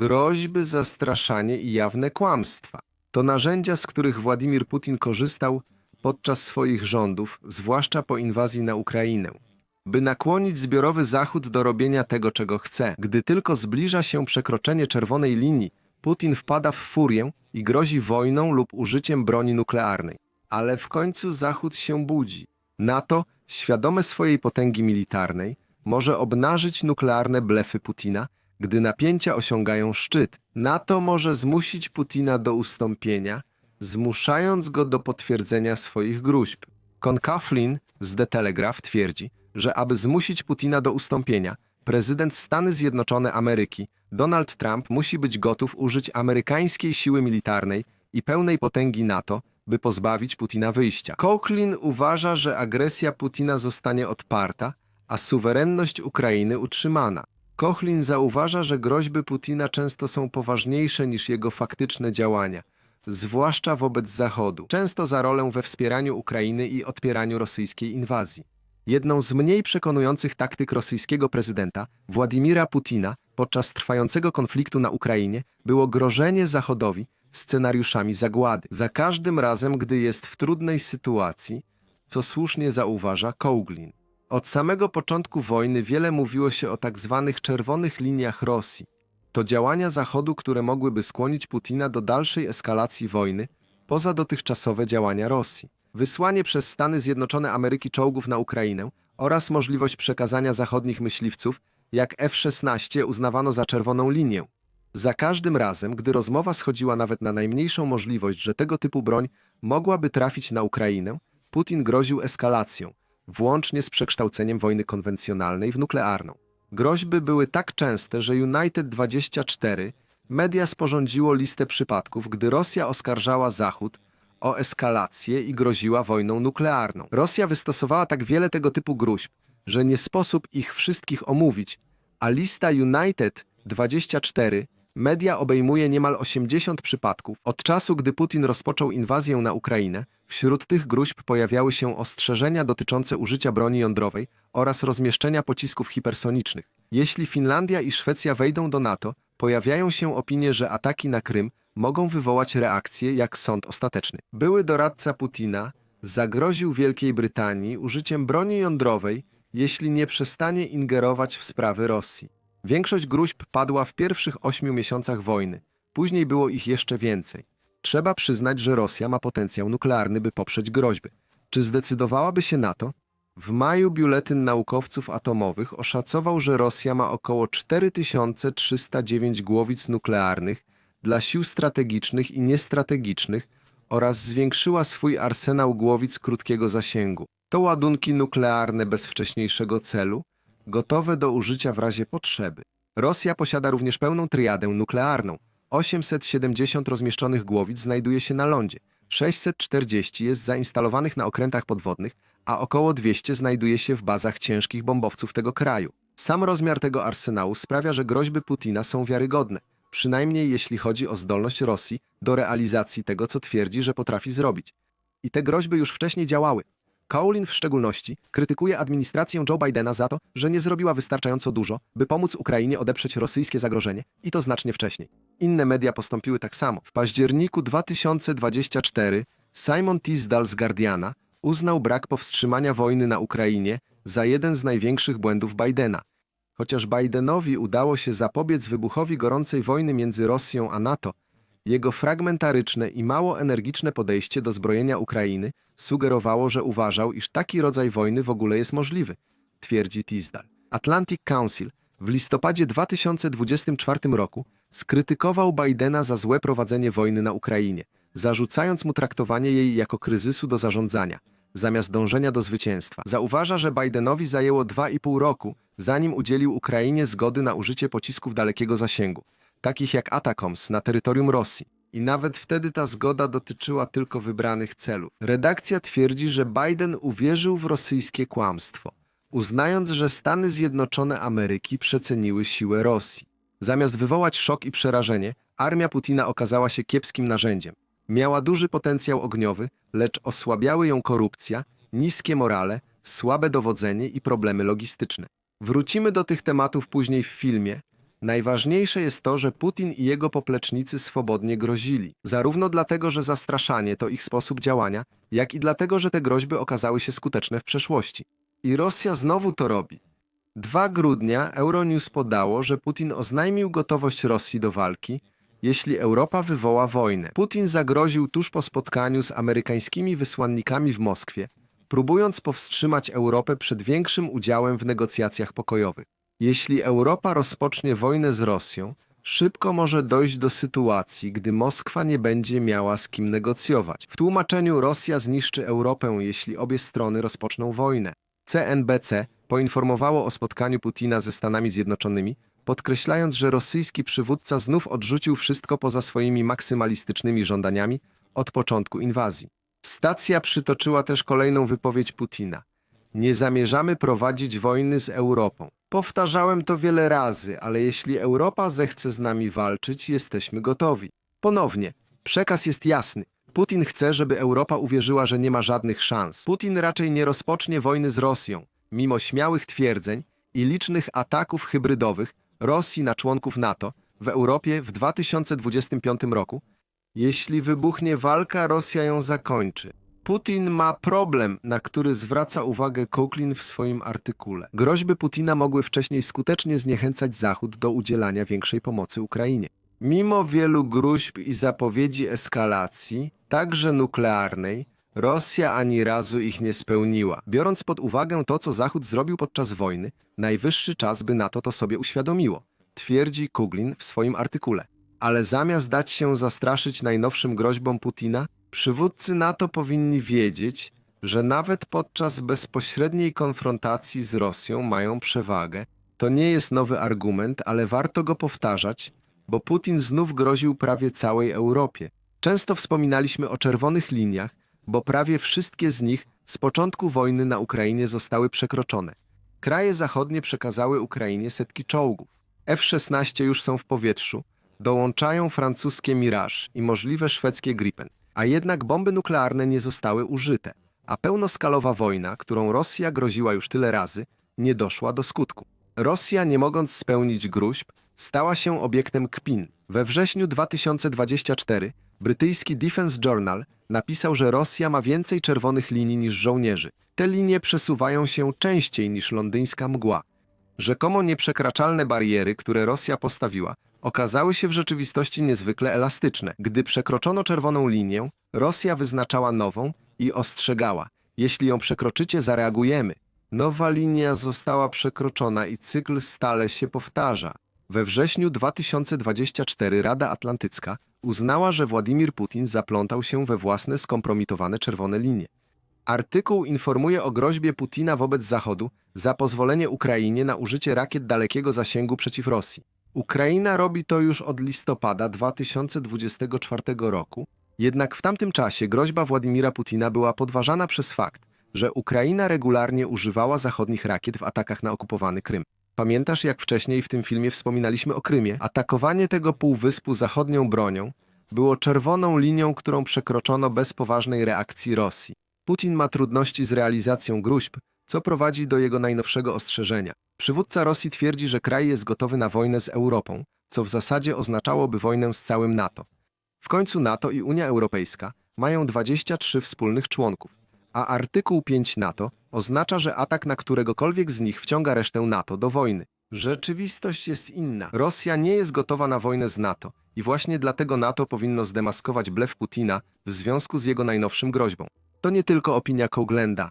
Groźby, zastraszanie i jawne kłamstwa. To narzędzia, z których Władimir Putin korzystał podczas swoich rządów, zwłaszcza po inwazji na Ukrainę, by nakłonić zbiorowy Zachód do robienia tego, czego chce. Gdy tylko zbliża się przekroczenie czerwonej linii, Putin wpada w furię i grozi wojną lub użyciem broni nuklearnej. Ale w końcu Zachód się budzi. NATO, świadome swojej potęgi militarnej, może obnażyć nuklearne blefy Putina, gdy napięcia osiągają szczyt. NATO może zmusić Putina do ustąpienia, zmuszając go do potwierdzenia swoich gruźb. Con Coughlin z The Telegraph twierdzi, że aby zmusić Putina do ustąpienia, prezydent Stany Zjednoczone Ameryki Donald Trump musi być gotów użyć amerykańskiej siły militarnej i pełnej potęgi NATO, by pozbawić Putina wyjścia. Coughlin uważa, że agresja Putina zostanie odparta, a suwerenność Ukrainy utrzymana. Cochlin zauważa, że groźby Putina często są poważniejsze niż jego faktyczne działania, zwłaszcza wobec Zachodu, często za rolę we wspieraniu Ukrainy i odpieraniu rosyjskiej inwazji. Jedną z mniej przekonujących taktyk rosyjskiego prezydenta, Władimira Putina, podczas trwającego konfliktu na Ukrainie było grożenie Zachodowi scenariuszami zagłady. Za każdym razem, gdy jest w trudnej sytuacji, co słusznie zauważa Kołglin. Od samego początku wojny wiele mówiło się o tak zwanych czerwonych liniach Rosji. To działania Zachodu, które mogłyby skłonić Putina do dalszej eskalacji wojny, poza dotychczasowe działania Rosji. Wysłanie przez Stany Zjednoczone Ameryki czołgów na Ukrainę oraz możliwość przekazania zachodnich myśliwców, jak F-16 uznawano za czerwoną linię. Za każdym razem, gdy rozmowa schodziła nawet na najmniejszą możliwość, że tego typu broń mogłaby trafić na Ukrainę, Putin groził eskalacją, włącznie z przekształceniem wojny konwencjonalnej w nuklearną. Groźby były tak częste, że United 24 media sporządziło listę przypadków, gdy Rosja oskarżała Zachód o eskalację i groziła wojną nuklearną. Rosja wystosowała tak wiele tego typu gruźb, że nie sposób ich wszystkich omówić, a lista United 24 media obejmuje niemal 80 przypadków. Od czasu, gdy Putin rozpoczął inwazję na Ukrainę, wśród tych gruźb pojawiały się ostrzeżenia dotyczące użycia broni jądrowej oraz rozmieszczenia pocisków hipersonicznych. Jeśli Finlandia i Szwecja wejdą do NATO, pojawiają się opinie, że ataki na Krym mogą wywołać reakcję jak sąd ostateczny. Były doradca Putina zagroził Wielkiej Brytanii użyciem broni jądrowej, jeśli nie przestanie ingerować w sprawy Rosji. Większość gruźb padła w pierwszych ośmiu miesiącach wojny, później było ich jeszcze więcej. Trzeba przyznać, że Rosja ma potencjał nuklearny, by poprzeć groźby. Czy zdecydowałaby się na to? W maju Biuletyn Naukowców Atomowych oszacował, że Rosja ma około 4309 głowic nuklearnych dla sił strategicznych i niestrategicznych oraz zwiększyła swój arsenał głowic krótkiego zasięgu. To ładunki nuklearne bez wcześniejszego celu, gotowe do użycia w razie potrzeby. Rosja posiada również pełną triadę nuklearną. 870 rozmieszczonych głowic znajduje się na lądzie, 640 jest zainstalowanych na okrętach podwodnych, a około 200 znajduje się w bazach ciężkich bombowców tego kraju. Sam rozmiar tego arsenału sprawia, że groźby Putina są wiarygodne, przynajmniej jeśli chodzi o zdolność Rosji do realizacji tego, co twierdzi, że potrafi zrobić. I te groźby już wcześniej działały. Kaolin w szczególności krytykuje administrację Joe Bidena za to, że nie zrobiła wystarczająco dużo, by pomóc Ukrainie odeprzeć rosyjskie zagrożenie i to znacznie wcześniej. Inne media postąpiły tak samo. W październiku 2024 Simon Tisdall z Guardiana uznał brak powstrzymania wojny na Ukrainie za jeden z największych błędów Bidena. Chociaż Bidenowi udało się zapobiec wybuchowi gorącej wojny między Rosją a NATO, jego fragmentaryczne i mało energiczne podejście do zbrojenia Ukrainy sugerowało, że uważał, iż taki rodzaj wojny w ogóle jest możliwy, twierdzi Tisdal. Atlantic Council w listopadzie 2024 roku skrytykował Bidena za złe prowadzenie wojny na Ukrainie, zarzucając mu traktowanie jej jako kryzysu do zarządzania, zamiast dążenia do zwycięstwa. Zauważa, że Bidenowi zajęło 2,5 roku, zanim udzielił Ukrainie zgody na użycie pocisków dalekiego zasięgu, takich jak Atacoms na terytorium Rosji. I nawet wtedy ta zgoda dotyczyła tylko wybranych celów. Redakcja twierdzi, że Biden uwierzył w rosyjskie kłamstwo, uznając, że Stany Zjednoczone Ameryki przeceniły siłę Rosji. Zamiast wywołać szok i przerażenie, armia Putina okazała się kiepskim narzędziem. Miała duży potencjał ogniowy, lecz osłabiały ją korupcja, niskie morale, słabe dowodzenie i problemy logistyczne. Wrócimy do tych tematów później w filmie, Najważniejsze jest to, że Putin i jego poplecznicy swobodnie grozili. Zarówno dlatego, że zastraszanie to ich sposób działania, jak i dlatego, że te groźby okazały się skuteczne w przeszłości. I Rosja znowu to robi. 2 grudnia Euronews podało, że Putin oznajmił gotowość Rosji do walki, jeśli Europa wywoła wojnę. Putin zagroził tuż po spotkaniu z amerykańskimi wysłannikami w Moskwie, próbując powstrzymać Europę przed większym udziałem w negocjacjach pokojowych. Jeśli Europa rozpocznie wojnę z Rosją, szybko może dojść do sytuacji, gdy Moskwa nie będzie miała z kim negocjować. W tłumaczeniu Rosja zniszczy Europę, jeśli obie strony rozpoczną wojnę. CNBC poinformowało o spotkaniu Putina ze Stanami Zjednoczonymi, podkreślając, że rosyjski przywódca znów odrzucił wszystko poza swoimi maksymalistycznymi żądaniami od początku inwazji. Stacja przytoczyła też kolejną wypowiedź Putina. Nie zamierzamy prowadzić wojny z Europą. Powtarzałem to wiele razy, ale jeśli Europa zechce z nami walczyć, jesteśmy gotowi. Ponownie, przekaz jest jasny. Putin chce, żeby Europa uwierzyła, że nie ma żadnych szans. Putin raczej nie rozpocznie wojny z Rosją, mimo śmiałych twierdzeń i licznych ataków hybrydowych Rosji na członków NATO w Europie w 2025 roku. Jeśli wybuchnie walka, Rosja ją zakończy. Putin ma problem, na który zwraca uwagę Koklin w swoim artykule. Groźby Putina mogły wcześniej skutecznie zniechęcać Zachód do udzielania większej pomocy Ukrainie. Mimo wielu gruźb i zapowiedzi eskalacji, także nuklearnej, Rosja ani razu ich nie spełniła. Biorąc pod uwagę to, co Zachód zrobił podczas wojny, najwyższy czas, by NATO to sobie uświadomiło, twierdzi Kuglin w swoim artykule. Ale zamiast dać się zastraszyć najnowszym groźbom Putina, przywódcy NATO powinni wiedzieć, że nawet podczas bezpośredniej konfrontacji z Rosją mają przewagę. To nie jest nowy argument, ale warto go powtarzać, bo Putin znów groził prawie całej Europie. Często wspominaliśmy o czerwonych liniach, bo prawie wszystkie z nich z początku wojny na Ukrainie zostały przekroczone. Kraje zachodnie przekazały Ukrainie setki czołgów. F-16 już są w powietrzu, dołączają francuskie Mirage i możliwe szwedzkie Gripen, a jednak bomby nuklearne nie zostały użyte, a pełnoskalowa wojna, którą Rosja groziła już tyle razy, nie doszła do skutku. Rosja, nie mogąc spełnić gruźb, stała się obiektem kpin. We wrześniu 2024 brytyjski Defense Journal napisał, że Rosja ma więcej czerwonych linii niż żołnierzy. Te linie przesuwają się częściej niż londyńska mgła. Rzekomo nieprzekraczalne bariery, które Rosja postawiła, okazały się w rzeczywistości niezwykle elastyczne. Gdy przekroczono czerwoną linię, Rosja wyznaczała nową i ostrzegała: Jeśli ją przekroczycie, zareagujemy. Nowa linia została przekroczona i cykl stale się powtarza. We wrześniu 2024 Rada Atlantycka uznała, że Władimir Putin zaplątał się we własne skompromitowane czerwone linie. Artykuł informuje o groźbie Putina wobec Zachodu za pozwolenie Ukrainie na użycie rakiet dalekiego zasięgu przeciw Rosji. Ukraina robi to już od listopada 2024 roku, jednak w tamtym czasie groźba Władimira Putina była podważana przez fakt, że Ukraina regularnie używała zachodnich rakiet w atakach na okupowany Krym. Pamiętasz, jak wcześniej w tym filmie wspominaliśmy o Krymie? Atakowanie tego półwyspu zachodnią bronią było czerwoną linią, którą przekroczono bez poważnej reakcji Rosji. Putin ma trudności z realizacją gruźb, co prowadzi do jego najnowszego ostrzeżenia. Przywódca Rosji twierdzi, że kraj jest gotowy na wojnę z Europą, co w zasadzie oznaczałoby wojnę z całym NATO. W końcu NATO i Unia Europejska mają 23 wspólnych członków, a artykuł 5 NATO oznacza, że atak na któregokolwiek z nich wciąga resztę NATO do wojny. Rzeczywistość jest inna. Rosja nie jest gotowa na wojnę z NATO i właśnie dlatego NATO powinno zdemaskować blef Putina w związku z jego najnowszym groźbą. To nie tylko opinia Coglenda.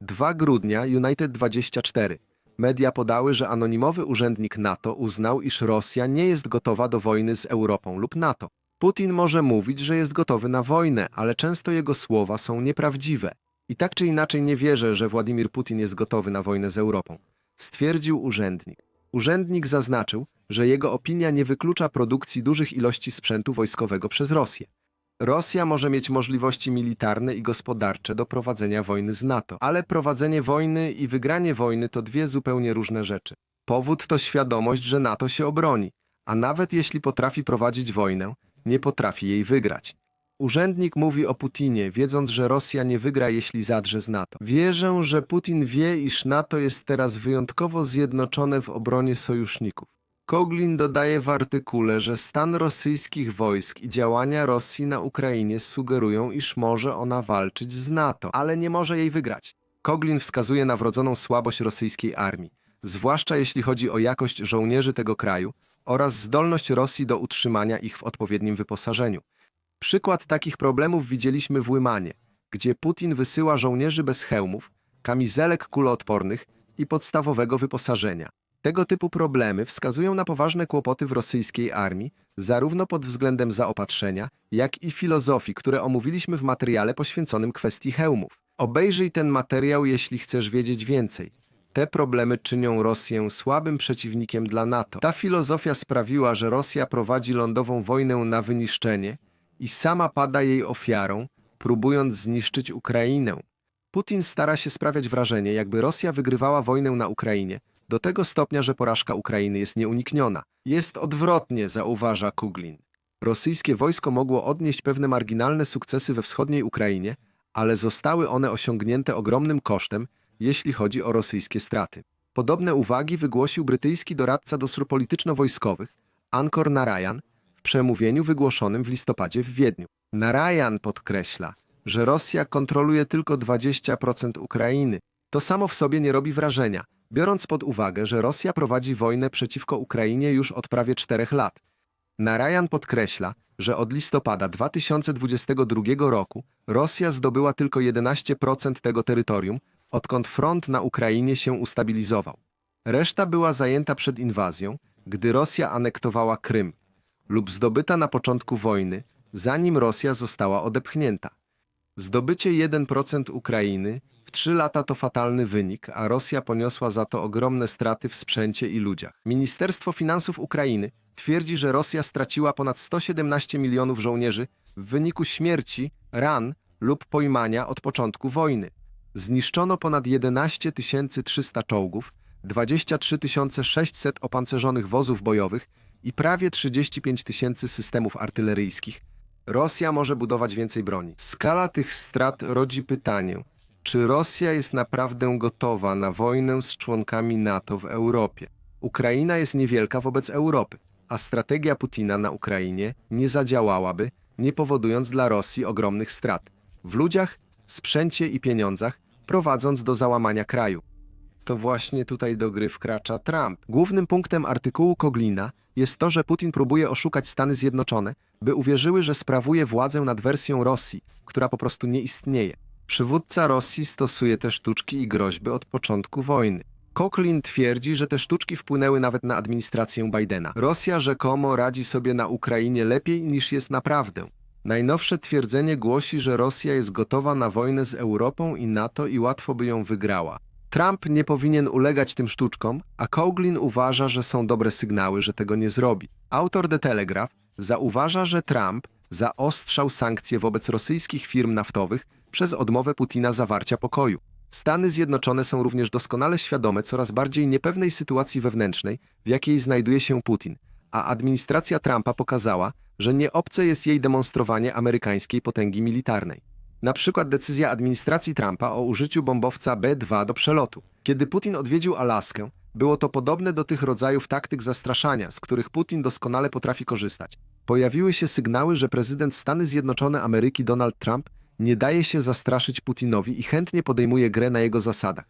2 grudnia United 24. Media podały, że anonimowy urzędnik NATO uznał, iż Rosja nie jest gotowa do wojny z Europą lub NATO. Putin może mówić, że jest gotowy na wojnę, ale często jego słowa są nieprawdziwe. I tak czy inaczej nie wierzę, że Władimir Putin jest gotowy na wojnę z Europą, stwierdził urzędnik. Urzędnik zaznaczył, że jego opinia nie wyklucza produkcji dużych ilości sprzętu wojskowego przez Rosję. Rosja może mieć możliwości militarne i gospodarcze do prowadzenia wojny z NATO, ale prowadzenie wojny i wygranie wojny to dwie zupełnie różne rzeczy. Powód to świadomość, że NATO się obroni, a nawet jeśli potrafi prowadzić wojnę, nie potrafi jej wygrać. Urzędnik mówi o Putinie, wiedząc, że Rosja nie wygra, jeśli zadrze z NATO. Wierzę, że Putin wie, iż NATO jest teraz wyjątkowo zjednoczone w obronie sojuszników. Koglin dodaje w artykule, że stan rosyjskich wojsk i działania Rosji na Ukrainie sugerują, iż może ona walczyć z NATO, ale nie może jej wygrać. Koglin wskazuje na wrodzoną słabość rosyjskiej armii, zwłaszcza jeśli chodzi o jakość żołnierzy tego kraju oraz zdolność Rosji do utrzymania ich w odpowiednim wyposażeniu. Przykład takich problemów widzieliśmy w Łymanie, gdzie Putin wysyła żołnierzy bez hełmów, kamizelek kuloodpornych i podstawowego wyposażenia. Tego typu problemy wskazują na poważne kłopoty w rosyjskiej armii, zarówno pod względem zaopatrzenia, jak i filozofii, które omówiliśmy w materiale poświęconym kwestii hełmów. Obejrzyj ten materiał, jeśli chcesz wiedzieć więcej. Te problemy czynią Rosję słabym przeciwnikiem dla NATO. Ta filozofia sprawiła, że Rosja prowadzi lądową wojnę na wyniszczenie i sama pada jej ofiarą, próbując zniszczyć Ukrainę. Putin stara się sprawiać wrażenie, jakby Rosja wygrywała wojnę na Ukrainie, do tego stopnia, że porażka Ukrainy jest nieunikniona. Jest odwrotnie, zauważa Kuglin. Rosyjskie wojsko mogło odnieść pewne marginalne sukcesy we wschodniej Ukrainie, ale zostały one osiągnięte ogromnym kosztem, jeśli chodzi o rosyjskie straty. Podobne uwagi wygłosił brytyjski doradca do sru polityczno-wojskowych Ankor Narayan w przemówieniu wygłoszonym w listopadzie w Wiedniu. Narayan podkreśla, że Rosja kontroluje tylko 20% Ukrainy. To samo w sobie nie robi wrażenia, biorąc pod uwagę, że Rosja prowadzi wojnę przeciwko Ukrainie już od prawie czterech lat. Narayan podkreśla, że od listopada 2022 roku Rosja zdobyła tylko 11% tego terytorium, odkąd front na Ukrainie się ustabilizował. Reszta była zajęta przed inwazją, gdy Rosja anektowała Krym, lub zdobyta na początku wojny, zanim Rosja została odepchnięta. Zdobycie 1% Ukrainy w 3 lata to fatalny wynik, a Rosja poniosła za to ogromne straty w sprzęcie i ludziach. Ministerstwo Finansów Ukrainy twierdzi, że Rosja straciła ponad 117 milionów żołnierzy w wyniku śmierci, ran lub pojmania od początku wojny. Zniszczono ponad 11 300 czołgów, 23 600 opancerzonych wozów bojowych i prawie 35 tysięcy systemów artyleryjskich. Rosja może budować więcej broni. Skala tych strat rodzi pytanie, czy Rosja jest naprawdę gotowa na wojnę z członkami NATO w Europie? Ukraina jest niewielka wobec Europy, a strategia Putina na Ukrainie nie zadziałałaby, nie powodując dla Rosji ogromnych strat w ludziach, sprzęcie i pieniądzach, prowadząc do załamania kraju. To właśnie tutaj do gry wkracza Trump. Głównym punktem artykułu Koglina jest to, że Putin próbuje oszukać Stany Zjednoczone, by uwierzyły, że sprawuje władzę nad wersją Rosji, która po prostu nie istnieje. Przywódca Rosji stosuje te sztuczki i groźby od początku wojny. Koklin twierdzi, że te sztuczki wpłynęły nawet na administrację Bidena. Rosja rzekomo radzi sobie na Ukrainie lepiej niż jest naprawdę. Najnowsze twierdzenie głosi, że Rosja jest gotowa na wojnę z Europą i NATO i łatwo by ją wygrała. Trump nie powinien ulegać tym sztuczkom, a Coughlin uważa, że są dobre sygnały, że tego nie zrobi. Autor The Telegraph zauważa, że Trump zaostrzał sankcje wobec rosyjskich firm naftowych przez odmowę Putina zawarcia pokoju. Stany Zjednoczone są również doskonale świadome coraz bardziej niepewnej sytuacji wewnętrznej, w jakiej znajduje się Putin, a administracja Trumpa pokazała, że nie obce jest jej demonstrowanie amerykańskiej potęgi militarnej. Na przykład decyzja administracji Trumpa o użyciu bombowca B-2 do przelotu. Kiedy Putin odwiedził Alaskę, było to podobne do tych rodzajów taktyk zastraszania, z których Putin doskonale potrafi korzystać. Pojawiły się sygnały, że prezydent Stany Zjednoczone Ameryki Donald Trump nie daje się zastraszyć Putinowi i chętnie podejmuje grę na jego zasadach.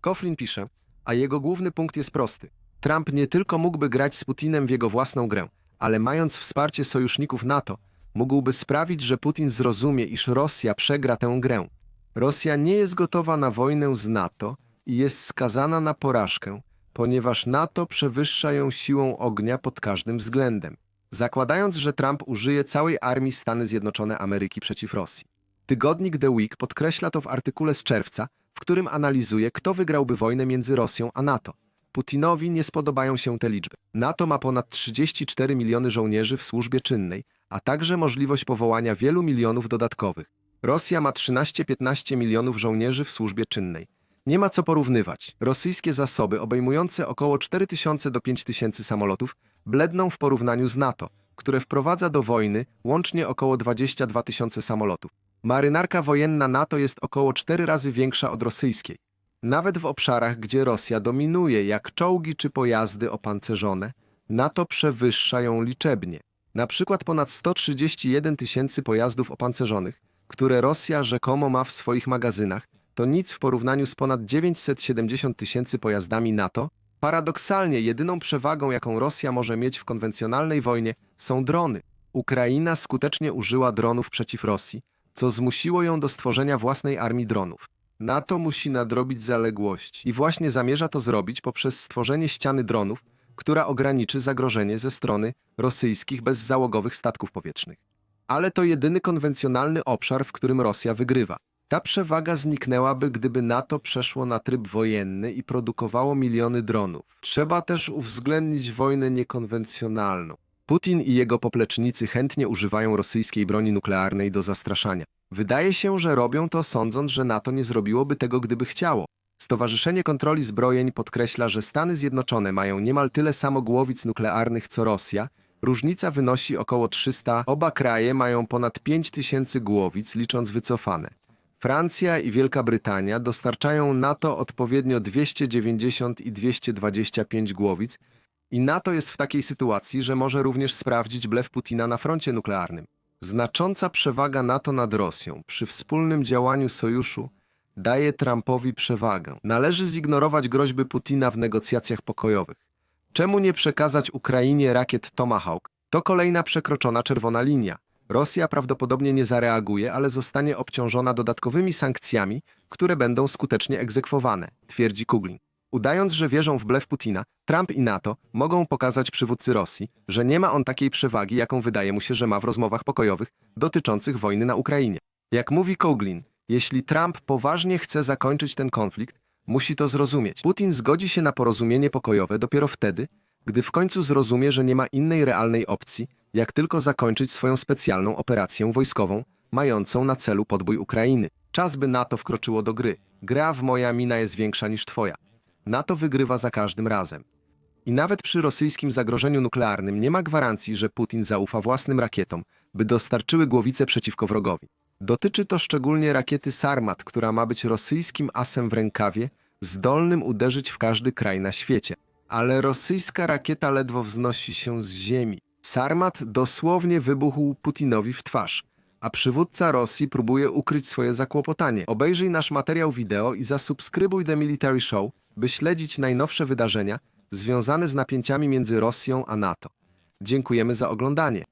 Coughlin pisze, a jego główny punkt jest prosty. Trump nie tylko mógłby grać z Putinem w jego własną grę, ale mając wsparcie sojuszników NATO, mógłby sprawić, że Putin zrozumie, iż Rosja przegra tę grę. Rosja nie jest gotowa na wojnę z NATO i jest skazana na porażkę, ponieważ NATO przewyższa ją siłą ognia pod każdym względem. Zakładając, że Trump użyje całej armii Stany Zjednoczone Ameryki przeciw Rosji. Tygodnik The Week podkreśla to w artykule z czerwca, w którym analizuje, kto wygrałby wojnę między Rosją a NATO. Putinowi nie spodobają się te liczby. NATO ma ponad 34 miliony żołnierzy w służbie czynnej, a także możliwość powołania wielu milionów dodatkowych. Rosja ma 13-15 milionów żołnierzy w służbie czynnej. Nie ma co porównywać. Rosyjskie zasoby obejmujące około 4000 do 5000 samolotów bledną w porównaniu z NATO, które wprowadza do wojny łącznie około 22 tysiące samolotów. Marynarka wojenna NATO jest około 4 razy większa od rosyjskiej. Nawet w obszarach, gdzie Rosja dominuje, jak czołgi czy pojazdy opancerzone, NATO przewyższa ją liczebnie. Na przykład ponad 131 tysięcy pojazdów opancerzonych, które Rosja rzekomo ma w swoich magazynach, to nic w porównaniu z ponad 970 tysięcy pojazdami NATO. Paradoksalnie jedyną przewagą, jaką Rosja może mieć w konwencjonalnej wojnie, są drony. Ukraina skutecznie użyła dronów przeciw Rosji, co zmusiło ją do stworzenia własnej armii dronów. NATO musi nadrobić zaległości i właśnie zamierza to zrobić poprzez stworzenie ściany dronów, która ograniczy zagrożenie ze strony rosyjskich bezzałogowych statków powietrznych. Ale to jedyny konwencjonalny obszar, w którym Rosja wygrywa. Ta przewaga zniknęłaby, gdyby NATO przeszło na tryb wojenny i produkowało miliony dronów. Trzeba też uwzględnić wojnę niekonwencjonalną. Putin i jego poplecznicy chętnie używają rosyjskiej broni nuklearnej do zastraszania. Wydaje się, że robią to sądząc, że NATO nie zrobiłoby tego, gdyby chciało. Stowarzyszenie Kontroli Zbrojeń podkreśla, że Stany Zjednoczone mają niemal tyle samo głowic nuklearnych co Rosja. Różnica wynosi około 300. Oba kraje mają ponad 5000 głowic, licząc wycofane. Francja i Wielka Brytania dostarczają NATO odpowiednio 290 i 225 głowic i NATO jest w takiej sytuacji, że może również sprawdzić blef Putina na froncie nuklearnym. Znacząca przewaga NATO nad Rosją przy wspólnym działaniu sojuszu daje Trumpowi przewagę. Należy zignorować groźby Putina w negocjacjach pokojowych. Czemu nie przekazać Ukrainie rakiet Tomahawk? To kolejna przekroczona czerwona linia. Rosja prawdopodobnie nie zareaguje, ale zostanie obciążona dodatkowymi sankcjami, które będą skutecznie egzekwowane, twierdzi Kuglin. Udając, że wierzą w blef Putina, Trump i NATO mogą pokazać przywódcy Rosji, że nie ma on takiej przewagi, jaką wydaje mu się, że ma w rozmowach pokojowych dotyczących wojny na Ukrainie. Jak mówi Koglin, jeśli Trump poważnie chce zakończyć ten konflikt, musi to zrozumieć. Putin zgodzi się na porozumienie pokojowe dopiero wtedy, gdy w końcu zrozumie, że nie ma innej realnej opcji, jak tylko zakończyć swoją specjalną operację wojskową, mającą na celu podbój Ukrainy. Czas, by NATO wkroczyło do gry. Gra w moja mina jest większa niż twoja. NATO wygrywa za każdym razem. I nawet przy rosyjskim zagrożeniu nuklearnym nie ma gwarancji, że Putin zaufa własnym rakietom, by dostarczyły głowice przeciwko wrogowi. Dotyczy to szczególnie rakiety Sarmat, która ma być rosyjskim asem w rękawie, zdolnym uderzyć w każdy kraj na świecie. Ale rosyjska rakieta ledwo wznosi się z ziemi. Sarmat dosłownie wybuchł Putinowi w twarz, a przywódca Rosji próbuje ukryć swoje zakłopotanie. Obejrzyj nasz materiał wideo i zasubskrybuj The Military Show, by śledzić najnowsze wydarzenia związane z napięciami między Rosją a NATO. Dziękujemy za oglądanie.